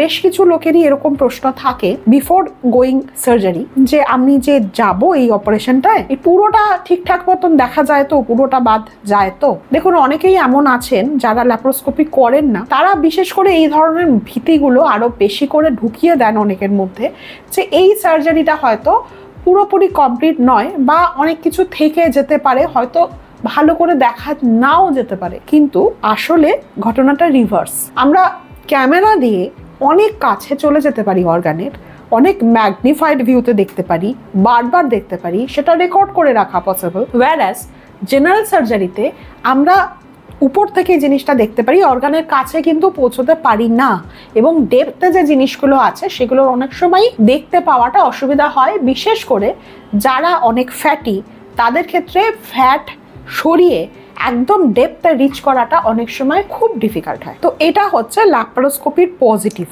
বেশ কিছু লোকেরই এরকম প্রশ্ন থাকে বিফোর গোয়িং সার্জারি যে আমি যে যাব এই অপারেশনটায় এই পুরোটা ঠিকঠাক মতন দেখা যায় তো, পুরোটা বাদ যায় তো? দেখুন, অনেকেই এমন আছেন যারা ল্যাপ্রোস্কোপি করেন না। তারা বিশেষ করে এই ধরনের ভীতিগুলো আরও বেশি করে ঢুকিয়ে দেন অনেকের মধ্যে, যে এই সার্জারিটা হয়তো পুরোপুরি কমপ্লিট নয় বা অনেক কিছু থেকে যেতে পারে, হয়তো ভালো করে দেখা নাও যেতে পারে। কিন্তু আসলে ঘটনাটা রিভার্স আমরা ক্যামেরা দিয়ে অনেক কাছে চলে যেতে পারি অর্গানের, অনেক ম্যাগনিফাইড ভিউতে দেখতে পারি, বারবার দেখতে পারি, সেটা রেকর্ড করে রাখা পসিবল ওয়ারাস জেনারেল সার্জারিতে আমরা উপর থেকে জিনিসটা দেখতে পারি, অর্গানের কাছে কিন্তু পৌঁছতে পারি না। এবং ডেপথে যে জিনিসগুলো আছে, সেগুলোর অনেক সময় দেখতে পাওয়াটা অসুবিধা হয়। বিশেষ করে যারা অনেক ফ্যাটি তাদের ক্ষেত্রে ফ্যাট সরিয়ে একদম ডেপথে রিচ করাটা অনেক সময় খুব ডিফিকাল্ট হয়। তো এটা হচ্ছে ল্যাপারোস্কোপির পজিটিভ